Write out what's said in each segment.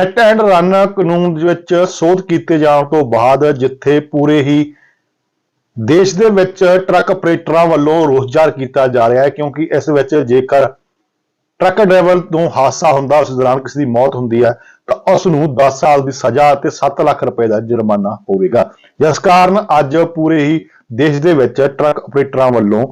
Hit and run ਕਾਨੂੰਨ ਵਿੱਚ ਸੋਧ ਕੀਤੇ ਜਾਣ ਤੋਂ ਬਾਅਦ ਜਿੱਥੇ ਪੂਰੇ ਹੀ ਦੇਸ਼ ਦੇ ਵਿੱਚ ਟਰੱਕ ਆਪਰੇਟਰਾਂ ਵੱਲੋਂ ਰੋਸ ਜ਼ਾਹਰ ਕੀਤਾ ਜਾ ਰਿਹਾ ਹੈ, ਕਿਉਂਕਿ ਇਸ ਵਿੱਚ ਜੇਕਰ ਟਰੱਕ ਡਰਾਈਵਰ ਤੋਂ ਹਾਦਸਾ ਹੁੰਦਾ, ਉਸ ਦੌਰਾਨ ਕਿਸੇ ਦੀ ਮੌਤ ਹੁੰਦੀ ਹੈ, ਤਾਂ ਉਸ ਨੂੰ 10 ਸਾਲ ਦੀ ਸਜ਼ਾ ਅਤੇ 7 ਲੱਖ ਰੁਪਏ ਦਾ ਜੁਰਮਾਨਾ ਹੋਵੇਗਾ। ਜਿਸ ਕਾਰਨ ਅੱਜ ਪੂਰੇ ਹੀ ਦੇਸ਼ ਦੇ ਵਿੱਚ ਟਰੱਕ ਆਪਰੇਟਰਾਂ ਵੱਲੋਂ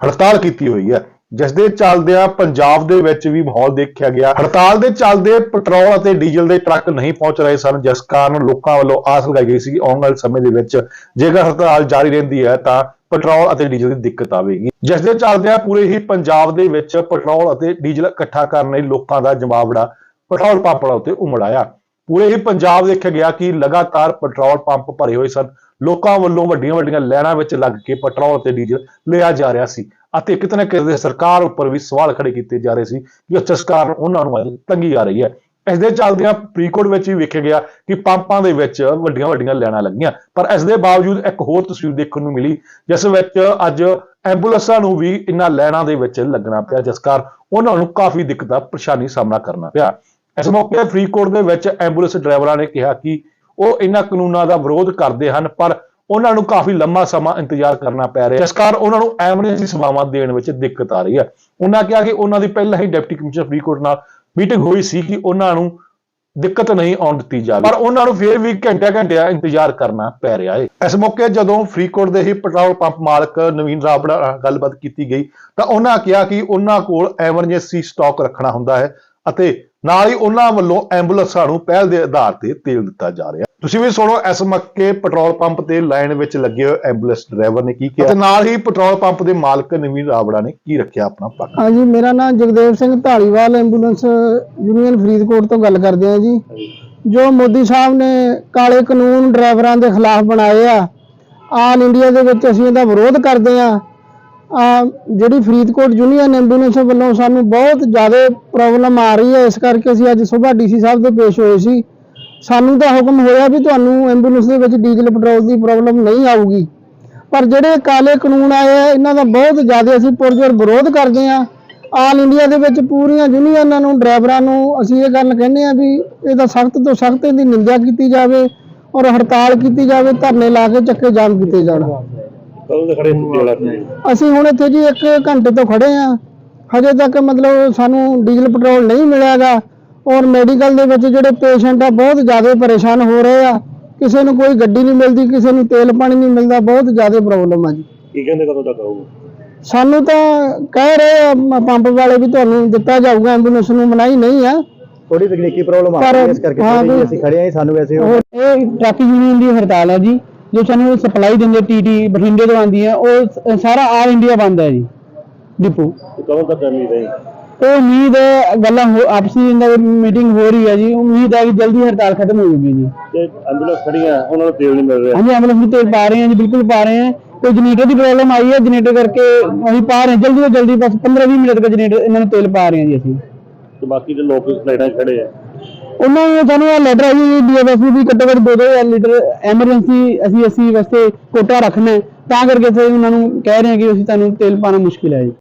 ਹੜਤਾਲ ਕੀਤੀ ਹੋਈ ਹੈ। ਜਿਸ ਦੇ ਚੱਲਦਿਆਂ ਪੰਜਾਬ ਦੇ ਵਿੱਚ ਵੀ ਮਾਹੌਲ ਦੇਖਿਆ ਗਿਆ। ਹੜਤਾਲ ਦੇ ਚੱਲਦੇ ਪੈਟਰੋਲ ਅਤੇ ਡੀਜ਼ਲ ਦੇ ਟਰੱਕ ਨਹੀਂ ਪਹੁੰਚ ਰਹੇ ਸਨ, ਜਿਸ ਕਾਰਨ ਲੋਕਾਂ ਵੱਲੋਂ ਆਸ ਲਗਾਈ ਗਈ ਸੀ ਕਿ ਆਉਣ ਵਾਲੇ ਸਮੇਂ ਦੇ ਵਿੱਚ ਜੇਕਰ ਹੜਤਾਲ ਜਾਰੀ ਰਹਿੰਦੀ ਹੈ ਤਾਂ ਪੈਟਰੋਲ ਅਤੇ ਡੀਜ਼ਲ ਦੀ ਦਿੱਕਤ ਆਵੇਗੀ। ਜਿਸ ਦੇ ਚੱਲਦਿਆਂ ਪੂਰੇ ਹੀ ਪੰਜਾਬ ਦੇ ਵਿੱਚ ਪੈਟਰੋਲ ਅਤੇ ਡੀਜ਼ਲ ਇਕੱਠਾ ਕਰਨ ਲਈ ਲੋਕਾਂ ਦਾ ਜਮਾਵੜਾ ਪੈਟਰੋਲ ਪੰਪਾਂ ਉੱਤੇ ਉਮੜ ਆਇਆ। ਪੂਰੇ ਹੀ ਪੰਜਾਬ ਦੇਖਿਆ ਗਿਆ ਕਿ ਲਗਾਤਾਰ ਪੈਟਰੋਲ ਪੰਪ ਭਰੇ ਹੋਏ ਸਨ। ਲੋਕਾਂ ਵੱਲੋਂ ਵੱਡੀਆਂ ਵੱਡੀਆਂ ਲਾਈਨਾਂ ਵਿੱਚ ਲੱਗ ਕੇ ਪੈਟਰੋਲ ਅਤੇ ਡੀਜ਼ਲ ਲਿਆ ਜਾ ਰਿਹਾ ਸੀ। ਅਤੇ ਕਿਤੇ ਨਾ ਕਿਤੇ ਸਰਕਾਰ ਉੱਪਰ ਵੀ ਸਵਾਲ ਖੜੇ ਕੀਤੇ ਜਾ ਰਹੇ ਸੀ ਕਿ ਜਿਸ ਕਾਰਨ ਉਹਨਾਂ ਨੂੰ ਅੱਜ ਤੰਗੀ ਆ ਰਹੀ ਹੈ। ਇਸ ਦੇ ਚੱਲਦਿਆਂ ਫਰੀਦਕੋਟ ਵਿੱਚ ਵੀ ਵੇਖਿਆ ਗਿਆ ਕਿ ਪੰਪਾਂ ਦੇ ਵਿੱਚ ਵੱਡੀਆਂ ਵੱਡੀਆਂ ਲਾਈਨਾਂ ਲੱਗੀਆਂ। ਪਰ ਇਸ ਦੇ ਬਾਵਜੂਦ ਇੱਕ ਹੋਰ ਤਸਵੀਰ ਦੇਖਣ ਨੂੰ ਮਿਲੀ, ਜਿਸ ਵਿੱਚ ਅੱਜ ਐਂਬੂਲੈਂਸਾਂ ਨੂੰ ਵੀ ਇਨ੍ਹਾਂ ਲਾਈਨਾਂ ਦੇ ਵਿੱਚ ਲੱਗਣਾ ਪਿਆ, ਜਿਸ ਕਾਰਨ ਉਹਨਾਂ ਨੂੰ ਕਾਫੀ ਦਿੱਕਤਾਂ ਪਰੇਸ਼ਾਨੀ ਸਾਹਮਣਾ ਕਰਨਾ ਪਿਆ। ਇਸ ਮੌਕੇ ਫਰੀਦਕੋਟ ਦੇ ਵਿੱਚ ਐਂਬੂਲੈਂਸ ਡਰਾਈਵਰਾਂ ਨੇ ਕਿਹਾ ਕਿ ਉਹ ਇਹਨਾਂ ਕਾਨੂੰਨਾਂ ਦਾ ਵਿਰੋਧ ਕਰਦੇ ਹਨ, ਪਰ ਉਹਨਾਂ ਨੂੰ ਕਾਫੀ ਲੰਮਾ ਸਮਾਂ ਇੰਤਜ਼ਾਰ ਕਰਨਾ ਪੈ ਰਿਹਾ ਹੈ। ਜਿਸ ਕਾਰਨ ਉਹਨਾਂ ਨੂੰ ਐਮਰਜੈਂਸੀ ਸੇਵਾਵਾਂ ਦੇਣ ਵਿੱਚ ਦਿੱਕਤ ਆ ਰਹੀ ਹੈ। ਉਹਨਾਂ ਕਿਹਾ ਕਿ ਉਹਨਾਂ ਦੀ ਪਹਿਲਾਂ ਹੀ ਡਿਪਟੀ ਕਮਿਸ਼ਨਰ ਫਰੀਦਕੋਟ ਨਾਲ ਮੀਟਿੰਗ ਹੋਈ ਸੀ ਕਿ ਉਹਨਾਂ ਨੂੰ ਦਿੱਕਤ ਨਹੀਂ ਆਉਣ ਦਿੱਤੀ ਜਾਵੇ। ਪਰ ਉਹਨਾਂ ਨੂੰ ਫਿਰ ਵੀ ਘੰਟਿਆਂ ਘੰਟਿਆਂ ਇੰਤਜ਼ਾਰ ਕਰਨਾ ਪੈ ਰਿਹਾ ਹੈ। ਇਸ ਮੌਕੇ ਜਦੋਂ ਫਰੀਦਕੋਟ ਦੇ ਹੀ ਪੈਟਰੋਲ ਪੰਪ ਮਾਲਕ ਨਵੀਨ ਰਾਵੜ ਨਾਲ ਗੱਲਬਾਤ ਕੀਤੀ ਗਈ, ਤਾਂ ਉਹਨਾਂ ਕਿਹਾ ਕਿ ਉਹਨਾਂ ਕੋਲ ਐਮਰਜੈਂਸੀ ਸਟਾਕ ਰੱਖਣਾ ਹੁੰਦਾ ਹੈ ਅਤੇ ਨਾਲ ਹੀ ਉਹਨਾਂ ਵੱਲੋਂ ਐਂਬੂਲੈਂਸਾਂ ਨੂੰ ਪਹਿਲ ਦੇ ਆਧਾਰ ਤੇ ਤੇਲ ਦਿੱਤਾ ਜਾ ਰਿਹਾ ਤੁਸੀਂ ਵੀ ਸੁਣੋ ਇਸ ਮੌਕੇ ਪੈਟਰੋਲ ਪੰਪ ਤੇ ਲਾਈਨ ਵਿੱਚ ਲੱਗੇ ਹੋਏ ਐਂਬੂਲੈਂਸ ਡਰਾਈਵਰ ਨੇ ਕੀ ਕਿਹਾ? ਤੇ ਨਾਲ ਹੀ ਪੈਟਰੋਲ ਪੰਪ ਦੇ ਮਾਲਕ ਨਵੀਨ ਰਾਬੜਾ ਨੇ ਕੀ ਰੱਖਿਆ ਆਪਣਾ ਪੱਖ ਹਾਂਜੀ ਮੇਰਾ ਨਾਮ ਜਗਦੇਵ ਸਿੰਘ ਢਾਲੀਵਾਲ ਐਂਬੂਲੈਂਸ ਯੂਨੀਅਨ ਫਰੀਦਕੋਟ ਤੋਂ ਗੱਲ ਕਰਦੇ ਹਾਂ ਜੀ। ਜੋ ਮੋਦੀ ਸਾਹਿਬ ਨੇ ਕਾਲੇ ਕਾਨੂੰਨ ਡਰਾਈਵਰਾਂ ਦੇ ਖਿਲਾਫ ਬਣਾਏ ਆ ਆਲ ਇੰਡੀਆ ਦੇ ਵਿੱਚ ਅਸੀਂ ਇਹਦਾ ਵਿਰੋਧ ਕਰਦੇ ਆ ਆ ਜਿਹੜੀ ਫਰੀਦਕੋਟ ਯੂਨੀਅਨ ਐਂਬੂਲੈਂਸ ਵੱਲੋਂ ਸਾਨੂੰ ਬਹੁਤ ਜ਼ਿਆਦਾ ਪ੍ਰੋਬਲਮ ਆ ਰਹੀ ਹੈ ਇਸ ਕਰਕੇ ਅਸੀਂ ਅੱਜ ਸਵੇਰ ਡੀਸੀ ਸਾਹਿਬ ਦੇ ਪੇਸ਼ ਹੋਏ ਸੀ। ਸਾਨੂੰ ਤਾਂ ਹੁਕਮ ਹੋਇਆ ਵੀ ਤੁਹਾਨੂੰ ਐਂਬੂਲੈਂਸ ਦੇ ਵਿੱਚ ਡੀਜ਼ਲ ਪੈਟਰੋਲ ਦੀ ਪ੍ਰੋਬਲਮ ਨਹੀਂ ਆਊਗੀ। ਪਰ ਜਿਹੜੇ ਕਾਲੇ ਕਾਨੂੰਨ ਆਏ ਆ ਇਹਨਾਂ ਦਾ ਬਹੁਤ ਜ਼ਿਆਦਾ ਅਸੀਂ ਪੁਰਜੋਰ ਵਿਰੋਧ ਕਰਦੇ ਆ। ਆਲ ਇੰਡੀਆ ਦੇ ਵਿੱਚ ਪੂਰੀਆਂ ਯੂਨੀਅਨਾਂ ਨੂੰ ਡਰਾਈਵਰਾਂ ਨੂੰ ਅਸੀਂ ਇਹ ਗੱਲ ਕਹਿੰਦੇ ਆ ਵੀ ਇਹਦਾ ਸਖਤ ਤੋਂ ਸਖਤ ਇਹਦੀ ਨਿੰਦਿਆ ਕੀਤੀ ਜਾਵੇ ਔਰ ਹੜਤਾਲ ਕੀਤੀ ਜਾਵੇ ਧਰਨੇ ਲਾ ਕੇ ਚੱਕੇ ਜਾਮ ਕੀਤੇ ਜਾਣ। ਅਸੀਂ ਹੁਣ ਇੱਥੇ ਜੀ 1 ਘੰਟੇ ਤੋਂ ਖੜੇ ਆ। ਹਜੇ ਤੱਕ ਮਤਲਬ ਸਾਨੂੰ ਡੀਜ਼ਲ ਪੈਟਰੋਲ ਨਹੀਂ ਮਿਲਿਆਗਾ। ਔਰ ਮੈਡੀਕਲ ਦੇ ਵਿੱਚ ਜਿਹੜੇ ਪੇਸ਼ੈਂਟ ਆ ਬਹੁਤ ਜ਼ਿਆਦਾ ਪਰੇਸ਼ਾਨ ਹੋ ਰਹੇ ਆ। ਕਿਸੇ ਨੂੰ ਕੋਈ ਗੱਡੀ ਨਹੀਂ ਮਿਲਦੀ ਕਿਸੇ ਨੂੰ ਤੇਲ ਪਾਣੀ ਨਹੀਂ ਮਿਲਦਾ ਬਹੁਤ ਜ਼ਿਆਦਾ ਪ੍ਰੋਬਲਮ ਆ ਜੀ। ਕੀ ਕਹਿੰਦੇ ਕਦੋਂ ਤੱਕ ਆਊਗਾ? ਸਾਨੂੰ ਤਾਂ ਕਹਿ ਰਹੇ ਆ ਮ- ਪੰਪ ਵਾਲੇ ਵੀ ਤੁਹਾਨੂੰ ਦਿੱਤਾ ਜਾਊਗਾ ਐਂਬੂਲੈਂਸ ਨੂੰ ਮਨਾਈ ਨਹੀਂ ਆ। ਥੋੜੀ ਤਕਨੀਕੀ ਪ੍ਰੋਬਲਮ ਆ ਪਰ- ਰਹੀ ਹੈ ਇਸ ਕਰਕੇ ਹਾਂ ਥੋੜ੍ਹੀ ਜਿਹੀ ਵੀ- ਅਸੀਂ ਖੜੇ ਆਂ ਸਾਨੂੰ ਵੈਸੇ ਔਰ ਇਹ ਟਰੱਕ ਯੂਨੀਅਨ ਦੀ ਹੜਤਾਲ ਹੈ ਜੀ ਜੋ ਸਾਨੂੰ ਸਪਲਾਈ ਦਿੰਦੇ ਟੀਟੀ ਬਠਿੰਡੇ ਤੋਂ ਆਉਂਦੀ ਹੈ ਉਹ ਸ- ਸਾਰਾ ਆਲ ਇੰਡੀਆ ਬੰਦ ਹੈ ਜੀ ਡਿਪੂ। ਕਦੋਂ ਤੱਕ ਕਰਨੀ ਰਹੀ ਉਹ ਉਮੀਦ ਹੈ ਗੱਲਾਂ ਹੋ- ਆਪਸੀ ਇਹਨਾਂ ਦੀ ਮੀਟਿੰਗ ਹੋ ਰਹੀ ਹੈ ਜੀ। ਉਮੀਦ ਹੈ ਕਿ ਜਲਦੀ ਹੜਤਾਲ ਖਤਮ ਹੋ ਜਾਊਗੀ ਜੀ। ਤੇ ਐਂਬੂਲੈਂਸ ਖੜੀਆਂ ਉਹਨਾਂ ਨੂੰ ਤੇਲ ਨਹੀਂ ਮਿਲ ਰਿਹਾ। ਹਾਂਜੀ ਐਂਬੂਲੈਂਸ ਵੀ ਤੇਲ ਪਾ ਰਹੇ ਹਾਂ ਜੀ ਬਿਲਕੁਲ ਪਾ ਰਹੇ ਹਾਂ। ਕੋਈ ਜਨਰੇਟਰ ਦੀ ਪ੍ਰੋਬਲਮ ਆਈ ਹੈ ਜਨਰੇਟਰ ਕਰਕੇ ਅਸੀਂ ਪਾ ਰਹੇ ਹਾਂ। ਜਲਦੀ ਤੋਂ ਜਲਦੀ ਬਸ 15-20 ਮਿੰਟ ਤੱਕ ਜਨਰੇਟਰ ਇਹਨਾਂ ਨੂੰ ਤੇਲ ਪਾ ਰਹੇ ਹਾਂ ਜੀ ਅਸੀਂ। ਤੇ ਬਾਕੀ ਦੇ ਲੋਕ ਲਾਈਨਾਂ 'ਚ ਖੜੇ ਆ। ਉਹਨਾਂ ਨੂੰ ਸਾਨੂੰ ਇਹ ਲੈਟਰ ਆਈ ਹੈ ਡੀਐਫਐਸ ਵੀ ਘੱਟੋ ਘੱਟ 2-2 ਲੀਟਰ ਐਮਰਜੈਂਸੀ ਅਸੀਂ ਅਸੀਂ ਵਾਸਤੇ ਕੋਟਾ ਰੱਖਣਾ ਹੈ। ਤਾਂ ਕਰਕੇ ਫਿਰ ਉਹਨਾਂ ਨੂੰ ਕਹਿ ਰਹੇ ਹਾਂ ਕਿ ਅਸੀਂ ਤੁਹਾਨੂੰ ਤੇਲ ਪਾਣਾ ਮੁਸ਼ਕਿਲ ਹੈ ਜੀ।